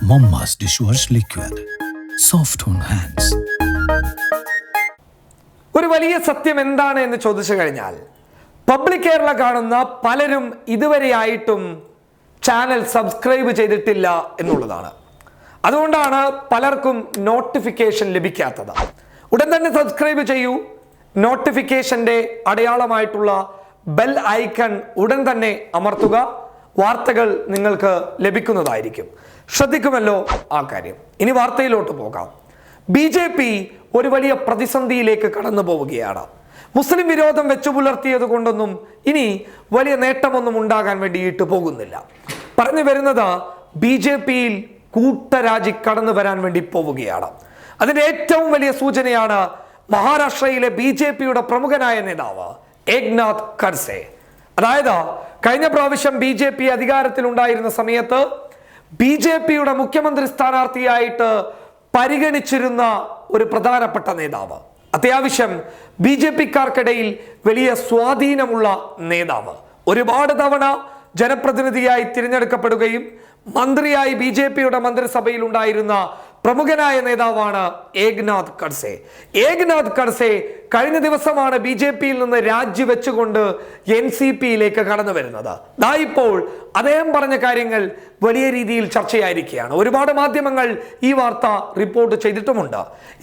Momma's dishwash liquid. Soft on hands. ഒരു വലിയ സത്യം എന്താണ് എന്ന് ചോദിച്ചു കഴിഞ്ഞാൽ പബ്ലിക് കേരള കാണുന്ന പലരും ഇതുവരെയായിട്ടും ചാനൽ സബ്സ്ക്രൈബ് ചെയ്തിട്ടില്ല എന്നുള്ളതാണ് അതുകൊണ്ടാണ് പലർക്കും നോട്ടിഫിക്കേഷൻ ലഭിക്കാത്തത് ഉടൻ തന്നെ സബ്സ്ക്രൈബ് ചെയ്യൂ നോട്ടിഫിക്കേഷന്റെ അടയാളമായിട്ടുള്ള ബെൽ ഐക്കൺ ഉടൻ തന്നെ അമർത്തുക വാർത്തകൾ നിങ്ങൾക്ക് ലഭിക്കുന്നതായിരിക്കും. ശ്രദ്ധിക്കുമല്ലോ ആ കാര്യം. ഇനി വാർത്തയിലോട്ട് പോകാം. ബി ജെ പി ഒരു വലിയ പ്രതിസന്ധിയിലേക്ക് കടന്നു പോവുകയാണ് മുസ്ലിം വിരോധം വെച്ചു പുലർത്തിയത് കൊണ്ടൊന്നും ഇനി വലിയ നേട്ടമൊന്നും ഉണ്ടാകാൻ വേണ്ടിയിട്ട് പോകുന്നില്ല. പറഞ്ഞു വരുന്നത് ബി ജെ പിയിൽ കൂട്ടരാജി കടന്നു വരാൻ വേണ്ടി പോവുകയാണ്. അതിന്റെ ഏറ്റവും വലിയ സൂചനയാണ് മഹാരാഷ്ട്രയിലെ ബി ജെ പിയുടെ പ്രമുഖനായ നേതാവ് ഏക്നാഥ് ഖർസെ. അതായത് കഴിഞ്ഞ പ്രാവശ്യം ബി ജെ പി അധികാരത്തിലുണ്ടായിരുന്ന സമയത്ത് ബി ജെ പിയുടെ മുഖ്യമന്ത്രി സ്ഥാനാർത്ഥിയായിട്ട് പരിഗണിച്ചിരുന്ന ഒരു പ്രധാനപ്പെട്ട നേതാവ്. അത്യാവശ്യം ബി ജെ പിക്കാർക്കിടയിൽ വലിയ സ്വാധീനമുള്ള നേതാവ്. ഒരുപാട് തവണ ജനപ്രതിനിധിയായി തിരഞ്ഞെടുക്കപ്പെടുകയും മന്ത്രിയായി ബി ജെ പിയുടെ മന്ത്രിസഭയിൽ ഉണ്ടായിരുന്ന പ്രമുഖനായ നേതാവാണ് ഏക്നാഥ് ഖഡ്സെ ഏക്നാഥ് ഖഡ്സെ കഴിഞ്ഞ ദിവസമാണ് ബി ജെ പിയിൽ നിന്ന് രാജിവെച്ചുകൊണ്ട് എൻ സി പിയിലേക്ക് കടന്നു വരുന്നത്. ദാ ഇപ്പോൾ അദ്ദേഹം പറഞ്ഞ കാര്യങ്ങൾ വലിയ രീതിയിൽ ചർച്ചയായിരിക്കുകയാണ്. ഒരുപാട് മാധ്യമങ്ങൾ ഈ വാർത്ത റിപ്പോർട്ട് ചെയ്തിട്ടുമുണ്ട്.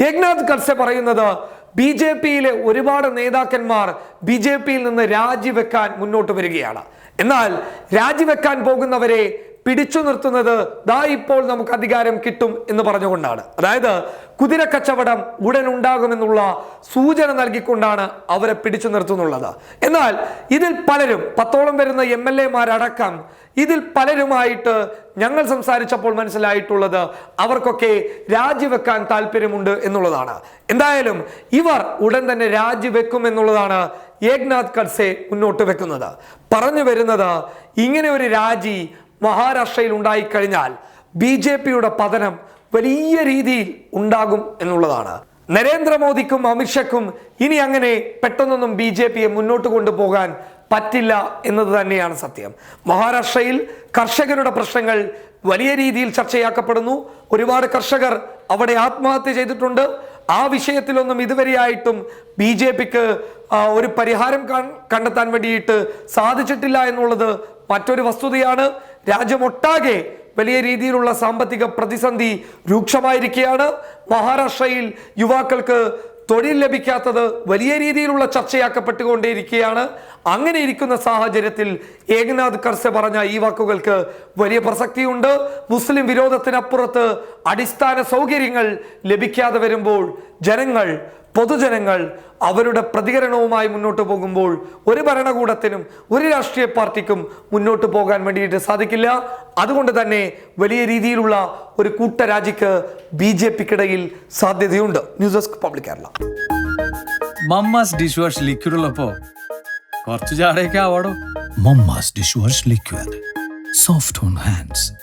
ഏക്നാഥ് ഖഡ്സെ പറയുന്നത് ബി ജെ പിയിലെ ഒരുപാട് നേതാക്കന്മാർ ബി ജെ പിയിൽ നിന്ന് രാജിവെക്കാൻ മുന്നോട്ട് വരികയാണ്. എന്നാൽ രാജിവെക്കാൻ പോകുന്നവരെ പിടിച്ചു നിർത്തുന്നത് ദാ ഇപ്പോൾ നമുക്ക് അധികാരം കിട്ടും എന്ന് പറഞ്ഞുകൊണ്ടാണ്. അതായത് കുതിര കച്ചവടം ഉടൻ ഉണ്ടാകുമെന്നുള്ള സൂചന നൽകിക്കൊണ്ടാണ് അവരെ പിടിച്ചു നിർത്തുന്നുള്ളത്. എന്നാൽ ഇതിൽ പലരും പത്തോളം വരുന്ന എം എൽ എമാരടക്കം ഇതിൽ പലരുമായിട്ട് ഞങ്ങൾ സംസാരിച്ചപ്പോൾ മനസ്സിലായിട്ടുള്ളത് അവർക്കൊക്കെ രാജിവെക്കാൻ താല്പര്യമുണ്ട് എന്നുള്ളതാണ്. എന്തായാലും ഇവർ ഉടൻ തന്നെ രാജിവെക്കും എന്നുള്ളതാണ് ഏക്നാഥ് ഖഡ്സെ മുന്നോട്ട് വെക്കുന്നത്. പറഞ്ഞു വരുന്നത് ഇങ്ങനെ ഒരു രാജി മഹാരാഷ്ട്രയിൽ ഉണ്ടായിക്കഴിഞ്ഞാൽ ബി ജെ പിയുടെ പതനം വലിയ രീതിയിൽ ഉണ്ടാകും എന്നുള്ളതാണ്. നരേന്ദ്രമോദിക്കും അമിത്ഷയ്ക്കും ഇനി അങ്ങനെ പെട്ടെന്നൊന്നും ബി ജെ പിയെ മുന്നോട്ട് കൊണ്ടുപോകാൻ പറ്റില്ല എന്നത് തന്നെയാണ് സത്യം. മഹാരാഷ്ട്രയിൽ കർഷകരുടെ പ്രശ്നങ്ങൾ വലിയ രീതിയിൽ ചർച്ചയാക്കപ്പെടുന്നു. ഒരുപാട് കർഷകർ അവിടെ ആത്മഹത്യ ചെയ്തിട്ടുണ്ട്. ആ വിഷയത്തിലൊന്നും ഇതുവരെയായിട്ടും ബി ജെ പിക്ക് ഒരു പരിഹാരം കണ്ടെത്താൻ വേണ്ടിയിട്ട് സാധിച്ചിട്ടില്ല എന്നുള്ളത് മറ്റൊരു വസ്തുതയാണ്. രാജ്യമൊട്ടാകെ വലിയ രീതിയിലുള്ള സാമ്പത്തിക പ്രതിസന്ധി രൂക്ഷമായിരിക്കുകയാണ് മഹാരാഷ്ട്രയിൽ യുവാക്കൾക്ക് തൊഴിൽ ലഭിക്കാത്തത് വലിയ രീതിയിലുള്ള ചർച്ചയാക്കപ്പെട്ടുകൊണ്ടേയിരിക്കുകയാണ് അങ്ങനെ ഇരിക്കുന്ന സാഹചര്യത്തിൽ ഏകനാഥ് ഖർസെ പറഞ്ഞ ഈ വാക്കുകൾക്ക് വലിയ പ്രസക്തിയുണ്ട്. മുസ്ലിം വിരോധത്തിനപ്പുറത്ത് അടിസ്ഥാന സൗകര്യങ്ങൾ ലഭിക്കാതെ വരുമ്പോൾ ജനങ്ങൾ പൊതുജനങ്ങൾ അവരുടെ പ്രതികരണവുമായി മുന്നോട്ട് പോകുമ്പോൾ ഒരു ഭരണകൂടത്തിനും ഒരു രാഷ്ട്രീയ പാർട്ടിക്കും മുന്നോട്ട് പോകാൻ വേണ്ടിയിട്ട് സാധിക്കില്ല. അതുകൊണ്ട് തന്നെ വലിയ രീതിയിലുള്ള ഒരു കൂട്ടരാജിക്ക് ബി ജെ പിക്കിടയിൽ സാധ്യതയുണ്ട്. News desk public Kerala. Mamma's dish wash liquid ഉള്ളപ്പോ കുറച്ച് ചാടയൊക്കെ ആവാടോ? Momma's dishwash liquid. Soft on hands.